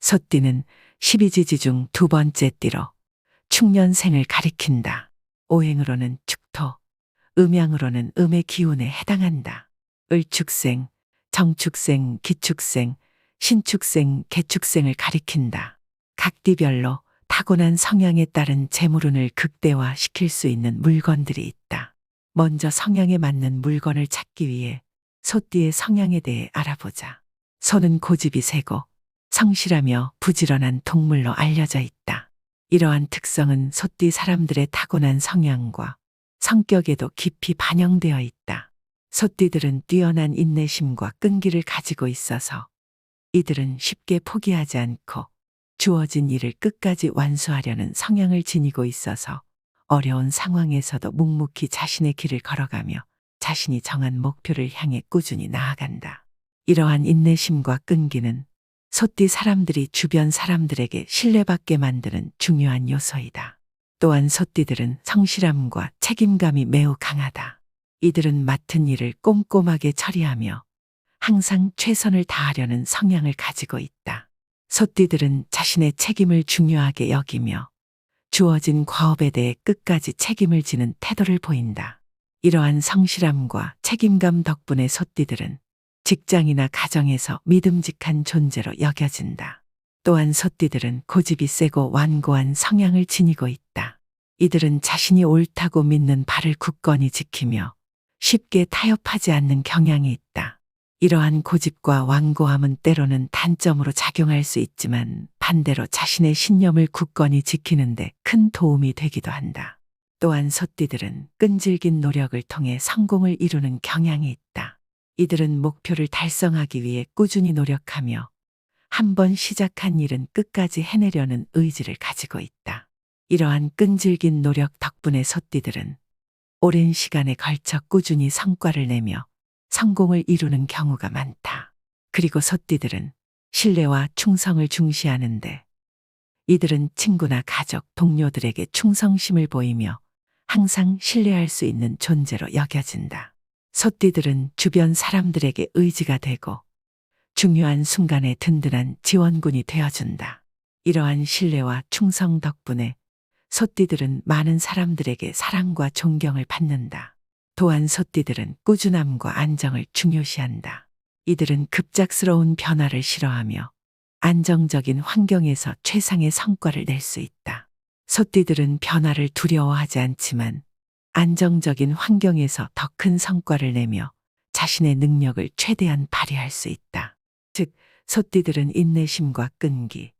소띠는 12지지 중 두 번째 띠로 축년생을 가리킨다. 오행으로는 축토, 음양으로는 음의 기운에 해당한다. 을축생, 정축생, 기축생, 신축생, 개축생을 가리킨다. 각 띠별로 타고난 성향에 따른 재물운을 극대화시킬 수 있는 물건들이 있다. 먼저 성향에 맞는 물건을 찾기 위해 소띠의 성향에 대해 알아보자. 소는 고집이 세고 성실하며 부지런한 동물로 알려져 있다. 이러한 특성은 소띠 사람들의 타고난 성향과 성격에도 깊이 반영되어 있다. 소띠들은 뛰어난 인내심과 끈기를 가지고 있어서 이들은 쉽게 포기하지 않고 주어진 일을 끝까지 완수하려는 성향을 지니고 있어서 어려운 상황에서도 묵묵히 자신의 길을 걸어가며 자신이 정한 목표를 향해 꾸준히 나아간다. 이러한 인내심과 끈기는 소띠 사람들이 주변 사람들에게 신뢰받게 만드는 중요한 요소이다. 또한 소띠들은 성실함과 책임감이 매우 강하다. 이들은 맡은 일을 꼼꼼하게 처리하며 항상 최선을 다하려는 성향을 가지고 있다. 소띠들은 자신의 책임을 중요하게 여기며 주어진 과업에 대해 끝까지 책임을 지는 태도를 보인다. 이러한 성실함과 책임감 덕분에 소띠들은 직장이나 가정에서 믿음직한 존재로 여겨진다. 또한 소띠들은 고집이 세고 완고한 성향을 지니고 있다. 이들은 자신이 옳다고 믿는 바를 굳건히 지키며 쉽게 타협하지 않는 경향이 있다. 이러한 고집과 완고함은 때로는 단점으로 작용할 수 있지만 반대로 자신의 신념을 굳건히 지키는데 큰 도움이 되기도 한다. 또한 소띠들은 끈질긴 노력을 통해 성공을 이루는 경향이 있다. 이들은 목표를 달성하기 위해 꾸준히 노력하며 한 번 시작한 일은 끝까지 해내려는 의지를 가지고 있다. 이러한 끈질긴 노력 덕분에 소띠들은 오랜 시간에 걸쳐 꾸준히 성과를 내며 성공을 이루는 경우가 많다. 그리고 소띠들은 신뢰와 충성을 중시하는데 이들은 친구나 가족, 동료들에게 충성심을 보이며 항상 신뢰할 수 있는 존재로 여겨진다. 소띠들은 주변 사람들에게 의지가 되고 중요한 순간에 든든한 지원군이 되어준다. 이러한 신뢰와 충성 덕분에 소띠들은 많은 사람들에게 사랑과 존경을 받는다. 또한 소띠들은 꾸준함과 안정을 중요시한다. 이들은 급작스러운 변화를 싫어하며 안정적인 환경에서 최상의 성과를 낼 수 있다. 소띠들은 변화를 두려워하지 않지만 안정적인 환경에서 더 큰 성과를 내며 자신의 능력을 최대한 발휘할 수 있다. 즉, 소띠들은 인내심과 끈기,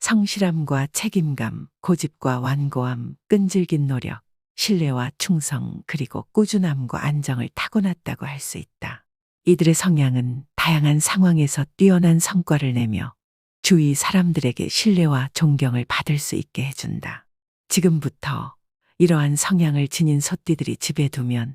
성실함과 책임감, 고집과 완고함, 끈질긴 노력, 신뢰와 충성, 그리고 꾸준함과 안정을 타고났다고 할 수 있다. 이들의 성향은 다양한 상황에서 뛰어난 성과를 내며 주위 사람들에게 신뢰와 존경을 받을 수 있게 해준다. 지금부터 이러한 성향을 지닌 소띠들이 집에 두면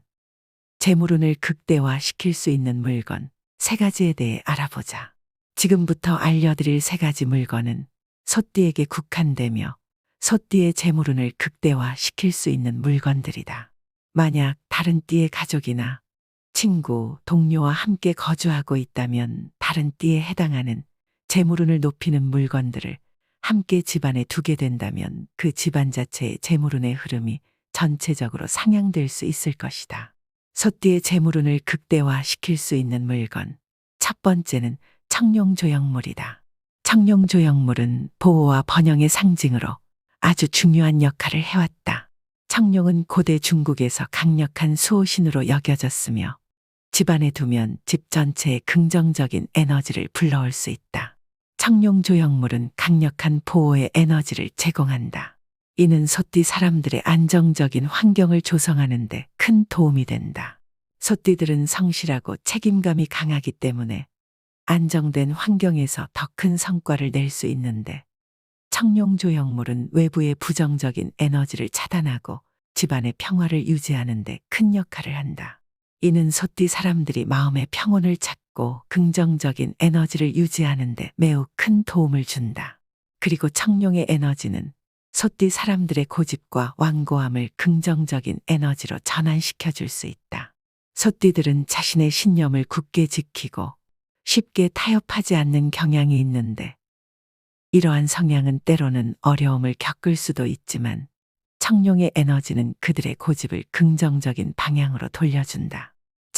재물운을 극대화시킬 수 있는 물건 세 가지에 대해 알아보자. 지금부터 알려드릴 세 가지 물건은 소띠에게 국한되며 소띠의 재물운을 극대화시킬 수 있는 물건들이다. 만약 다른 띠의 가족이나 친구, 동료와 함께 거주하고 있다면 다른 띠에 해당하는 재물운을 높이는 물건들을 함께 집안에 두게 된다면 그 집안 자체의 재물운의 흐름이 전체적으로 상향될 수 있을 것이다. 소띠의 재물운을 극대화시킬 수 있는 물건. 첫 번째는 청룡조형물이다. 청룡조형물은 보호와 번영의 상징으로 아주 중요한 역할을 해왔다. 청룡은 고대 중국에서 강력한 수호신으로 여겨졌으며 집안에 두면 집 전체에 긍정적인 에너지를 불러올 수 있다. 청룡 조형물은 강력한 보호의 에너지를 제공한다. 이는 소띠 사람들의 안정적인 환경을 조성하는데 큰 도움이 된다. 소띠들은 성실하고 책임감이 강하기 때문에 안정된 환경에서 더 큰 성과를 낼 수 있는데 청룡 조형물은 외부의 부정적인 에너지를 차단하고 집안의 평화를 유지하는 데 큰 역할을 한다. 이는 소띠 사람들이 마음의 평온을 찾고 긍정적인 에너지를 유지하는데 매우 큰 도움을 준다. 그리고 청룡의 에너지는 소띠 사람들의 고집과 완고함을 긍정적인 에너지로 전환시켜 줄 수 있다. 소띠들은 자신의 신념을 굳게 지키고 쉽게 타협하지 않는 경향이 있는데 이러한 성향은 때로는 어려움을 겪을 수도 있지만 청룡의 에너지는 그들의 고집을 긍정적인 방향으로 돌려준다.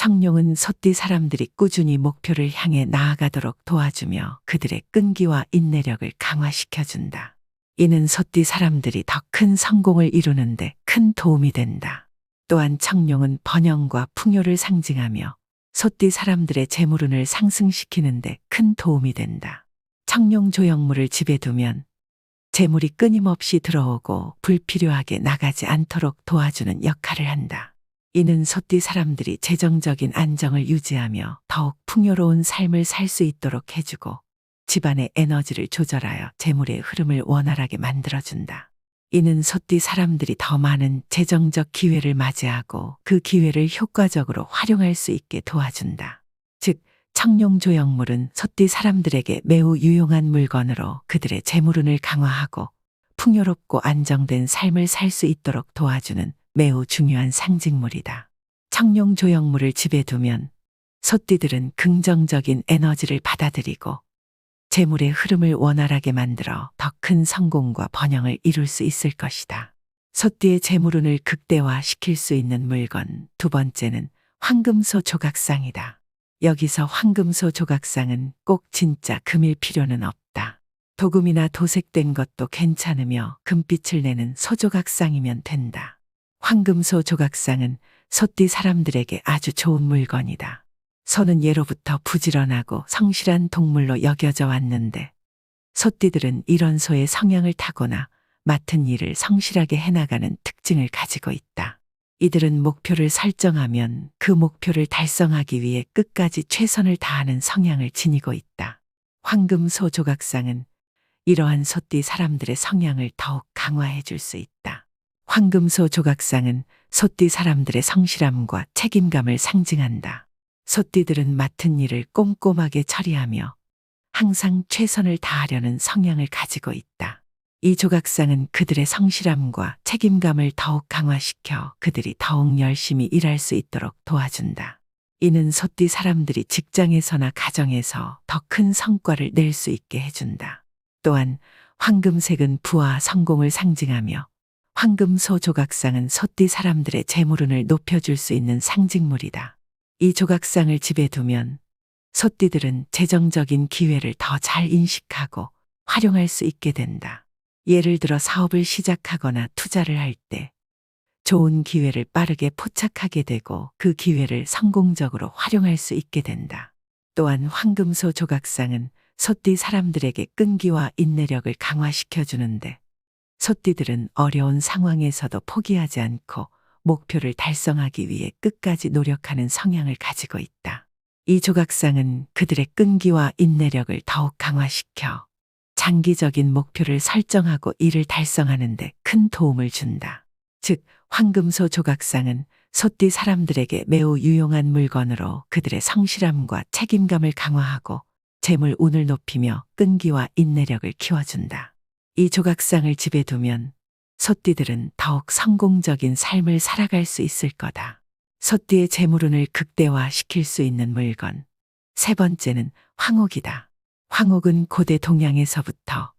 청룡은 소띠 사람들이 꾸준히 목표를 향해 나아가도록 도와주며 그들의 끈기와 인내력을 강화시켜준다. 이는 소띠 사람들이 더 큰 성공을 이루는데 큰 도움이 된다. 또한 청룡은 번영과 풍요를 상징하며 소띠 사람들의 재물운을 상승시키는데 큰 도움이 된다. 청룡 조형물을 집에 두면 재물이 끊임없이 들어오고 불필요하게 나가지 않도록 도와주는 역할을 한다. 이는 소띠 사람들이 재정적인 안정을 유지하며 더욱 풍요로운 삶을 살 수 있도록 해주고 집안의 에너지를 조절하여 재물의 흐름을 원활하게 만들어준다. 이는 소띠 사람들이 더 많은 재정적 기회를 맞이하고 그 기회를 효과적으로 활용할 수 있게 도와준다. 즉, 청룡 조형물은 소띠 사람들에게 매우 유용한 물건으로 그들의 재물운을 강화하고 풍요롭고 안정된 삶을 살 수 있도록 도와주는 매우 중요한 상징물이다. 청룡 조형물을 집에 두면 소띠들은 긍정적인 에너지를 받아들이고 재물의 흐름을 원활하게 만들어 더 큰 성공과 번영을 이룰 수 있을 것이다. 소띠의 재물운을 극대화시킬 수 있는 물건 두 번째는 황금소 조각상이다. 여기서 황금소 조각상은 꼭 진짜 금일 필요는 없다. 도금이나 도색된 것도 괜찮으며 금빛을 내는 소조각상이면 된다. 황금소 조각상은 소띠 사람들에게 아주 좋은 물건이다. 소는 예로부터 부지런하고 성실한 동물로 여겨져 왔는데 소띠들은 이런 소의 성향을 타거나 맡은 일을 성실하게 해나가는 특징을 가지고 있다. 이들은 목표를 설정하면 그 목표를 달성하기 위해 끝까지 최선을 다하는 성향을 지니고 있다. 황금소 조각상은 이러한 소띠 사람들의 성향을 더욱 강화해 줄 수 있다. 황금소 조각상은 소띠 사람들의 성실함과 책임감을 상징한다. 소띠들은 맡은 일을 꼼꼼하게 처리하며 항상 최선을 다하려는 성향을 가지고 있다. 이 조각상은 그들의 성실함과 책임감을 더욱 강화시켜 그들이 더욱 열심히 일할 수 있도록 도와준다. 이는 소띠 사람들이 직장에서나 가정에서 더 큰 성과를 낼 수 있게 해준다. 또한 황금색은 부와 성공을 상징하며 황금소 조각상은 소띠 사람들의 재물운을 높여줄 수 있는 상징물이다. 이 조각상을 집에 두면 소띠들은 재정적인 기회를 더 잘 인식하고 활용할 수 있게 된다. 예를 들어 사업을 시작하거나 투자를 할 때 좋은 기회를 빠르게 포착하게 되고 그 기회를 성공적으로 활용할 수 있게 된다. 또한 황금소 조각상은 소띠 사람들에게 끈기와 인내력을 강화시켜 주는데 소띠들은 어려운 상황에서도 포기하지 않고 목표를 달성하기 위해 끝까지 노력하는 성향을 가지고 있다. 이 조각상은 그들의 끈기와 인내력을 더욱 강화시켜 장기적인 목표를 설정하고 이를 달성하는 데 큰 도움을 준다. 즉, 황금소 조각상은 소띠 사람들에게 매우 유용한 물건으로 그들의 성실함과 책임감을 강화하고 재물 운을 높이며 끈기와 인내력을 키워준다. 이 조각상을 집에 두면 소띠들은 더욱 성공적인 삶을 살아갈 수 있을 거다. 소띠의 재물운을 극대화시킬 수 있는 물건. 세 번째는 황옥이다. 황옥은 고대 동양에서부터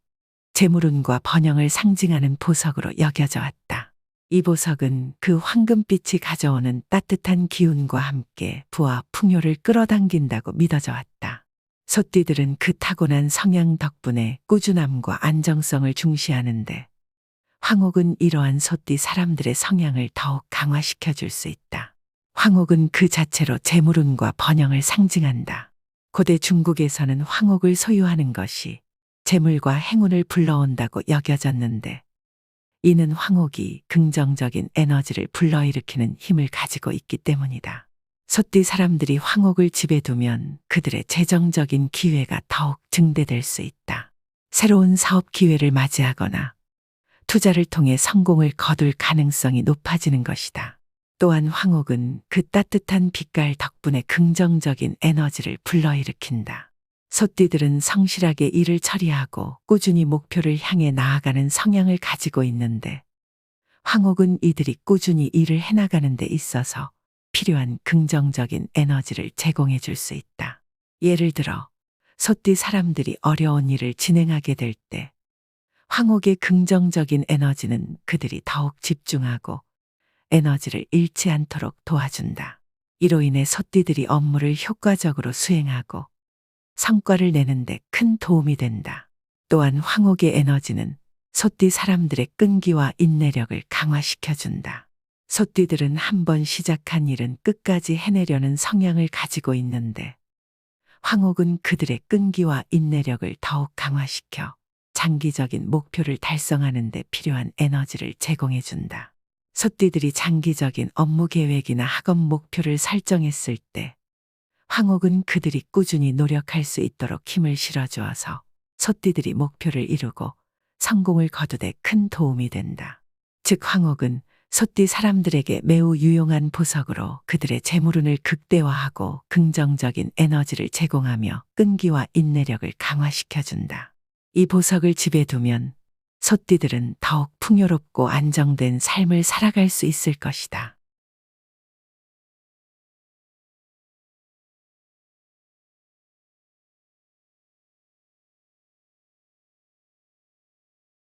재물운과 번영을 상징하는 보석으로 여겨져 왔다. 이 보석은 그 황금빛이 가져오는 따뜻한 기운과 함께 부와 풍요를 끌어당긴다고 믿어져 왔다. 소띠들은 그 타고난 성향 덕분에 꾸준함과 안정성을 중시하는데 황옥은 이러한 소띠 사람들의 성향을 더욱 강화시켜 줄 수 있다. 황옥은 그 자체로 재물운과 번영을 상징한다. 고대 중국에서는 황옥을 소유하는 것이 재물과 행운을 불러온다고 여겨졌는데 이는 황옥이 긍정적인 에너지를 불러일으키는 힘을 가지고 있기 때문이다. 소띠 사람들이 황옥을 집에 두면 그들의 재정적인 기회가 더욱 증대될 수 있다. 새로운 사업 기회를 맞이하거나 투자를 통해 성공을 거둘 가능성이 높아지는 것이다. 또한 황옥은 그 따뜻한 빛깔 덕분에 긍정적인 에너지를 불러일으킨다. 소띠들은 성실하게 일을 처리하고 꾸준히 목표를 향해 나아가는 성향을 가지고 있는데 황옥은 이들이 꾸준히 일을 해나가는 데 있어서 필요한 긍정적인 에너지를 제공해 줄 수 있다. 예를 들어 소띠 사람들이 어려운 일을 진행하게 될 때 황옥의 긍정적인 에너지는 그들이 더욱 집중하고 에너지를 잃지 않도록 도와준다. 이로 인해 소띠들이 업무를 효과적으로 수행하고 성과를 내는데 큰 도움이 된다. 또한 황옥의 에너지는 소띠 사람들의 끈기와 인내력을 강화시켜준다. 소띠들은 한번 시작한 일은 끝까지 해내려는 성향을 가지고 있는데 황옥은 그들의 끈기와 인내력을 더욱 강화시켜 장기적인 목표를 달성하는 데 필요한 에너지를 제공해 준다. 소띠들이 장기적인 업무 계획이나 학업 목표를 설정했을 때 황옥은 그들이 꾸준히 노력할 수 있도록 힘을 실어주어서 소띠들이 목표를 이루고 성공을 거두되 큰 도움이 된다. 즉 황옥은 소띠 사람들에게 매우 유용한 보석으로 그들의 재물운을 극대화하고 긍정적인 에너지를 제공하며 끈기와 인내력을 강화시켜준다. 이 보석을 집에 두면 소띠들은 더욱 풍요롭고 안정된 삶을 살아갈 수 있을 것이다.